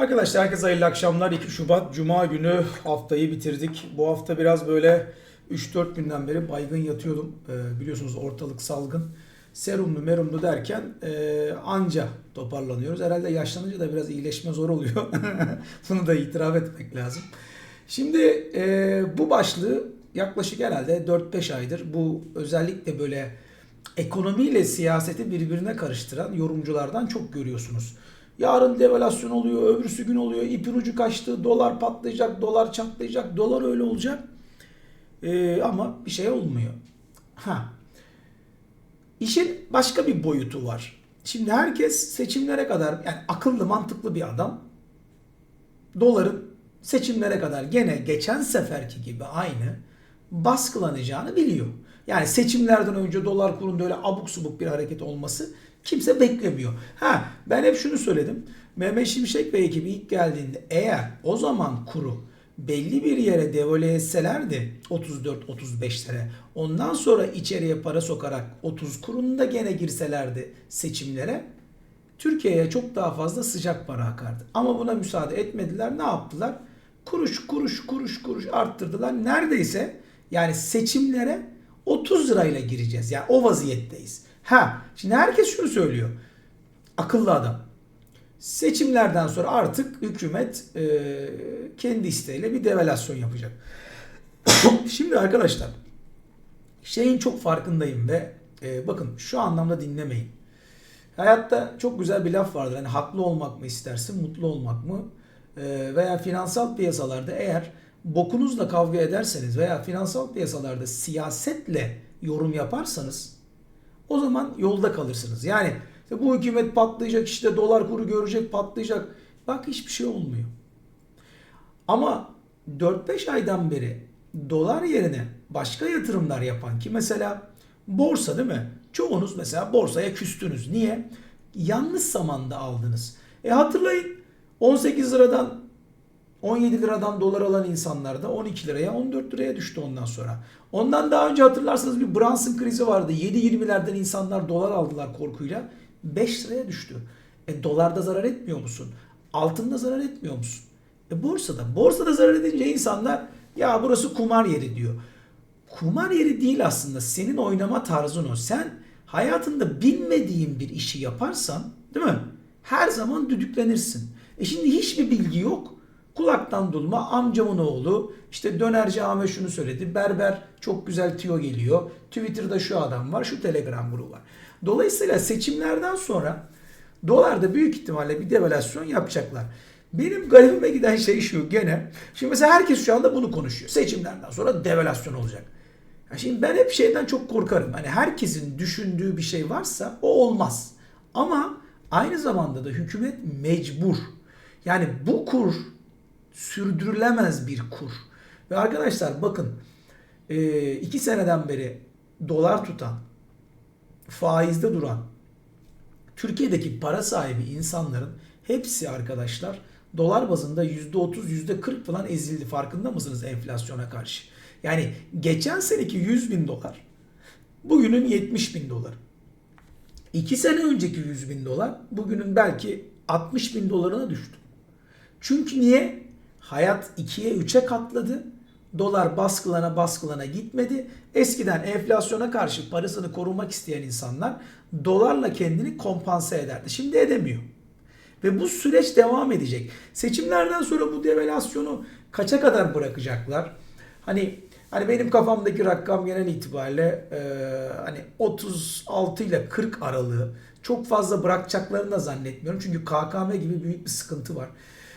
Arkadaşlar herkese hayırlı akşamlar. 2 Şubat Cuma günü haftayı bitirdik. Bu hafta biraz böyle 3-4 günden beri baygın yatıyordum. Ee, biliyorsunuz ortalık salgın. Serumlu merumlu derken e, anca toparlanıyoruz. Herhalde yaşlanınca da biraz iyileşme zor oluyor. Bunu da itiraf etmek lazım. Şimdi e, bu başlığı yaklaşık herhalde 4-5 aydır bu özellikle böyle ekonomiyle siyaseti birbirine karıştıran yorumculardan çok görüyorsunuz. Yarın devalüasyon oluyor, öbürsü gün oluyor, ipin ucu kaçtı, dolar patlayacak, dolar çatlayacak, dolar öyle olacak. Ee, ama bir şey olmuyor. Ha. İşin başka bir boyutu var. Şimdi herkes seçimlere kadar yani akıllı mantıklı bir adam doların seçimlere kadar gene geçen seferki gibi aynı baskılanacağını biliyor. Yani seçimlerden önce dolar kurunda öyle abuk subuk bir hareket olması kimse beklemiyor. Ha ben hep şunu söyledim. Mehmet Şimşek ve ekibi ilk geldiğinde eğer o zaman kuru belli bir yere devalüe etselerdi 34-35'lere ondan sonra içeriye para sokarak 30 kurunda gene girselerdi seçimlere Türkiye'ye çok daha fazla sıcak para akardı. Ama buna müsaade etmediler. Ne yaptılar? Kuruş kuruş kuruş kuruş arttırdılar. Neredeyse yani seçimlere 30 lirayla gireceğiz. Yani o vaziyetteyiz. Ha şimdi herkes şunu söylüyor. Akıllı adam. Seçimlerden sonra artık hükümet e, kendi isteğiyle bir devalüasyon yapacak. şimdi arkadaşlar şeyin çok farkındayım ve e, bakın şu anlamda dinlemeyin. Hayatta çok güzel bir laf vardır. Hani haklı olmak mı istersin, mutlu olmak mı? E, veya finansal piyasalarda eğer bokunuzla kavga ederseniz veya finansal piyasalarda siyasetle yorum yaparsanız o zaman yolda kalırsınız. Yani işte bu hükümet patlayacak işte dolar kuru görecek patlayacak. Bak hiçbir şey olmuyor. Ama 4-5 aydan beri dolar yerine başka yatırımlar yapan ki mesela borsa değil mi? Çoğunuz mesela borsaya küstünüz. Niye? Yanlış zamanda aldınız. E hatırlayın 18 liradan 17 liradan dolar alan insanlar da 12 liraya 14 liraya düştü ondan sonra. Ondan daha önce hatırlarsanız bir Brunson krizi vardı. 7-20'lerden insanlar dolar aldılar korkuyla. 5 liraya düştü. E dolarda zarar etmiyor musun? Altında zarar etmiyor musun? E borsada. Borsada zarar edince insanlar ya burası kumar yeri diyor. Kumar yeri değil aslında. Senin oynama tarzın o. Sen hayatında bilmediğin bir işi yaparsan değil mi? Her zaman düdüklenirsin. E şimdi hiçbir bilgi yok. Kulaktan dulma amcamın oğlu işte dönerci Ahmet şunu söyledi. Berber çok güzel tiyo geliyor. Twitter'da şu adam var şu telegram grubu var. Dolayısıyla seçimlerden sonra dolarda büyük ihtimalle bir devalüasyon yapacaklar. Benim garibime giden şey şu gene. Şimdi mesela herkes şu anda bunu konuşuyor. Seçimlerden sonra devalüasyon olacak. Şimdi ben hep şeyden çok korkarım. Hani herkesin düşündüğü bir şey varsa o olmaz. Ama aynı zamanda da hükümet mecbur. Yani bu kur sürdürülemez bir kur. Ve arkadaşlar bakın e, iki seneden beri dolar tutan, faizde duran, Türkiye'deki para sahibi insanların hepsi arkadaşlar dolar bazında %30, %40 falan ezildi. Farkında mısınız enflasyona karşı? Yani geçen seneki 100 bin dolar, bugünün 70 bin dolar. İki sene önceki 100 bin dolar, bugünün belki 60 bin dolarına düştü. Çünkü niye? Hayat 2'ye 3'e katladı. Dolar baskılana baskılana gitmedi. Eskiden enflasyona karşı parasını korumak isteyen insanlar dolarla kendini kompanse ederdi. Şimdi edemiyor. Ve bu süreç devam edecek. Seçimlerden sonra bu devalüasyonu kaça kadar bırakacaklar? Hani hani benim kafamdaki rakam genel itibariyle e, hani 36 ile 40 aralığı çok fazla bırakacaklarını da zannetmiyorum. Çünkü KKM gibi büyük bir sıkıntı var.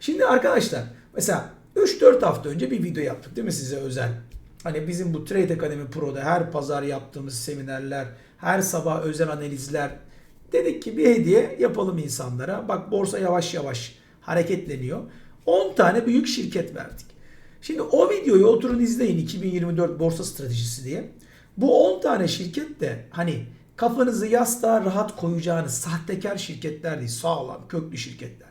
Şimdi arkadaşlar mesela 3-4 hafta önce bir video yaptık değil mi size özel? Hani bizim bu Trade Academy Pro'da her pazar yaptığımız seminerler, her sabah özel analizler dedik ki bir hediye yapalım insanlara. Bak borsa yavaş yavaş hareketleniyor. 10 tane büyük şirket verdik. Şimdi o videoyu oturun izleyin 2024 borsa stratejisi diye. Bu 10 tane şirket de hani kafanızı yastığa rahat koyacağınız sahtekar şirketler değil, sağlam, köklü şirketler.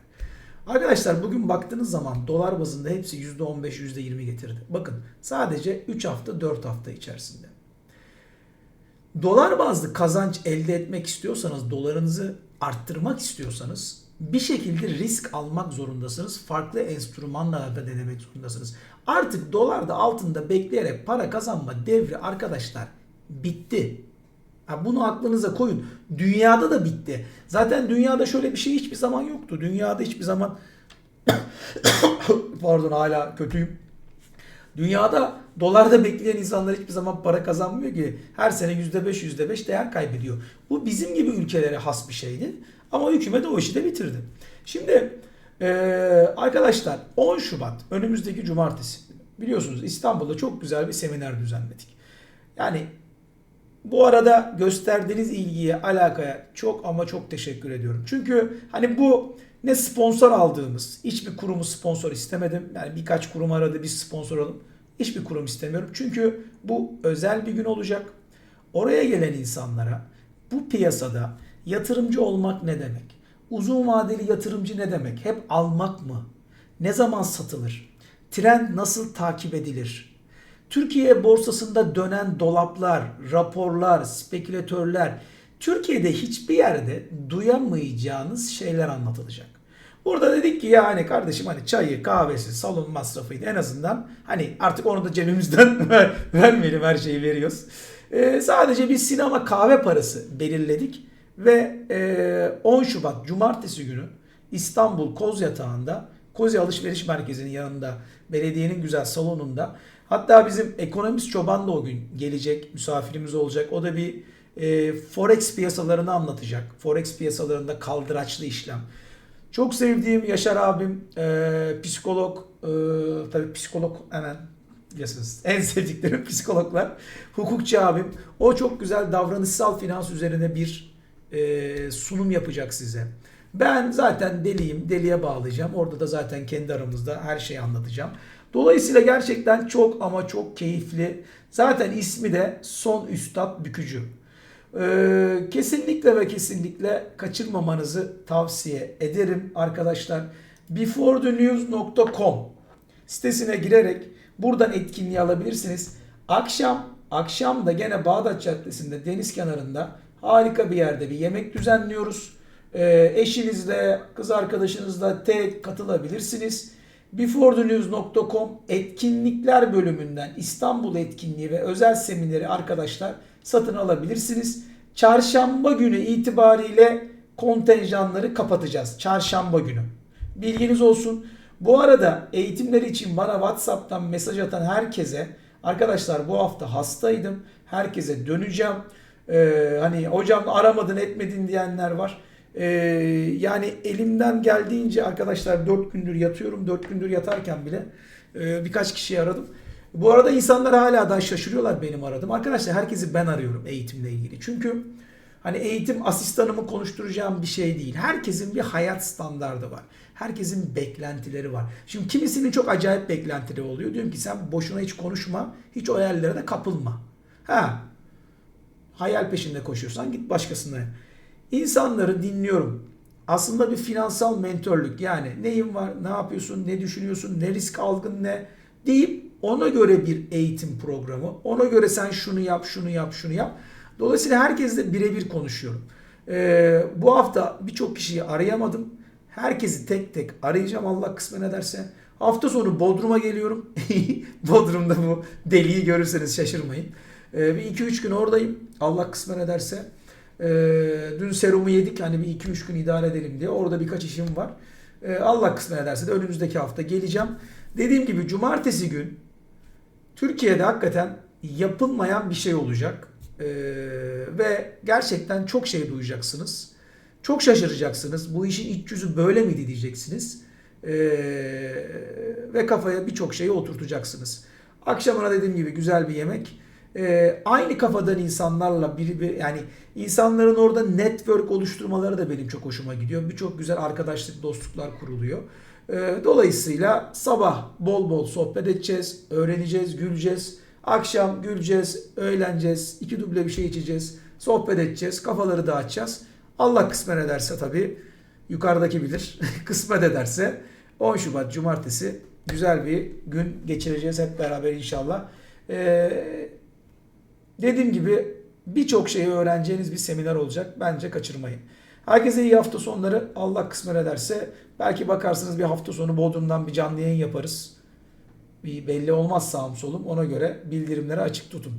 Arkadaşlar bugün baktığınız zaman dolar bazında hepsi %15, %20 getirdi. Bakın sadece 3 hafta 4 hafta içerisinde. Dolar bazlı kazanç elde etmek istiyorsanız, dolarınızı arttırmak istiyorsanız bir şekilde risk almak zorundasınız. Farklı enstrümanlarda denemek zorundasınız. Artık dolarda altında bekleyerek para kazanma devri arkadaşlar bitti. Bunu aklınıza koyun. Dünyada da bitti. Zaten dünyada şöyle bir şey hiçbir zaman yoktu. Dünyada hiçbir zaman pardon hala kötüyüm. Dünyada dolarda bekleyen insanlar hiçbir zaman para kazanmıyor ki. Her sene %5 %5 değer kaybediyor. Bu bizim gibi ülkelere has bir şeydi. Ama hükümet o işi de bitirdi. Şimdi eee, arkadaşlar 10 Şubat önümüzdeki cumartesi biliyorsunuz İstanbul'da çok güzel bir seminer düzenledik. Yani bu arada gösterdiğiniz ilgiye, alakaya çok ama çok teşekkür ediyorum. Çünkü hani bu ne sponsor aldığımız, hiçbir kurumu sponsor istemedim. Yani birkaç kurum aradı biz sponsor alalım. Hiçbir kurum istemiyorum. Çünkü bu özel bir gün olacak. Oraya gelen insanlara bu piyasada yatırımcı olmak ne demek? Uzun vadeli yatırımcı ne demek? Hep almak mı? Ne zaman satılır? Trend nasıl takip edilir? Türkiye borsasında dönen dolaplar, raporlar, spekülatörler Türkiye'de hiçbir yerde duyamayacağınız şeyler anlatılacak. Burada dedik ki ya hani kardeşim hani çayı, kahvesi, salon masrafıydı en azından hani artık onu da cebimizden ver- vermeyelim her şeyi veriyoruz. Ee, sadece bir sinema kahve parası belirledik ve e, 10 Şubat Cumartesi günü İstanbul Kozyatağı'nda Kozya Alışveriş Merkezi'nin yanında belediyenin güzel salonunda hatta bizim ekonomist çoban da o gün gelecek misafirimiz olacak. O da bir e, forex piyasalarını anlatacak. Forex piyasalarında kaldıraçlı işlem. Çok sevdiğim Yaşar abim e, psikolog e, tabii psikolog hemen biliyorsunuz en sevdiklerim psikologlar. Hukukçu abim o çok güzel davranışsal finans üzerine bir e, sunum yapacak size. Ben zaten deliyim, deliye bağlayacağım. Orada da zaten kendi aramızda her şeyi anlatacağım. Dolayısıyla gerçekten çok ama çok keyifli. Zaten ismi de Son Üstad Bükücü. Ee, kesinlikle ve kesinlikle kaçırmamanızı tavsiye ederim arkadaşlar. beforethenews.com sitesine girerek buradan etkinliği alabilirsiniz. Akşam akşam da gene Bağdat Caddesi'nde deniz kenarında harika bir yerde bir yemek düzenliyoruz. Ee, eşinizle, kız arkadaşınızla tek katılabilirsiniz. beforethenews.com etkinlikler bölümünden İstanbul etkinliği ve özel semineri arkadaşlar satın alabilirsiniz. Çarşamba günü itibariyle kontenjanları kapatacağız. Çarşamba günü. Bilginiz olsun. Bu arada eğitimler için bana WhatsApp'tan mesaj atan herkese arkadaşlar bu hafta hastaydım. Herkese döneceğim. Ee, hani hocam aramadın etmedin diyenler var. Ee, yani elimden geldiğince arkadaşlar 4 gündür yatıyorum. 4 gündür yatarken bile e, birkaç kişiyi aradım. Bu arada insanlar hala da şaşırıyorlar benim aradım. Arkadaşlar herkesi ben arıyorum eğitimle ilgili. Çünkü hani eğitim asistanımı konuşturacağım bir şey değil. Herkesin bir hayat standardı var. Herkesin beklentileri var. Şimdi kimisinin çok acayip beklentileri oluyor. Diyorum ki sen boşuna hiç konuşma. Hiç o yerlere de kapılma. Ha. Hayal peşinde koşuyorsan git başkasına. İnsanları dinliyorum. Aslında bir finansal mentörlük yani neyin var, ne yapıyorsun, ne düşünüyorsun, ne risk algın ne deyip ona göre bir eğitim programı, ona göre sen şunu yap, şunu yap, şunu yap. Dolayısıyla herkesle birebir konuşuyorum. Ee, bu hafta birçok kişiyi arayamadım. Herkesi tek tek arayacağım Allah kısmet ederse. Hafta sonu Bodrum'a geliyorum. Bodrum'da bu deliği görürseniz şaşırmayın. Ee, bir 2-3 gün oradayım. Allah kısmet ederse. Ee, dün serumu yedik hani bir 2-3 gün idare edelim diye. Orada birkaç işim var. Ee, Allah kısmet ederse de önümüzdeki hafta geleceğim. Dediğim gibi cumartesi gün Türkiye'de hakikaten yapılmayan bir şey olacak. Ee, ve gerçekten çok şey duyacaksınız. Çok şaşıracaksınız. Bu işin iç yüzü böyle miydi diyeceksiniz. Ve kafaya birçok şeyi oturtacaksınız. Akşamına dediğim gibi güzel bir yemek. Ee, aynı kafadan insanlarla biri bir yani insanların orada network oluşturmaları da benim çok hoşuma gidiyor. Birçok güzel arkadaşlık, dostluklar kuruluyor. Ee, dolayısıyla sabah bol bol sohbet edeceğiz, öğreneceğiz, güleceğiz. Akşam güleceğiz, eğleneceğiz, iki duble bir şey içeceğiz, sohbet edeceğiz, kafaları dağıtacağız. Allah kısmet ederse tabii yukarıdaki bilir. kısmet ederse 10 Şubat Cumartesi güzel bir gün geçireceğiz hep beraber inşallah. Ee, dediğim gibi birçok şeyi öğreneceğiniz bir seminer olacak. Bence kaçırmayın. Herkese iyi hafta sonları. Allah kısmet ederse belki bakarsınız bir hafta sonu Bodrum'dan bir canlı yayın yaparız. Bir belli olmaz sağım solum. Ona göre bildirimleri açık tutun.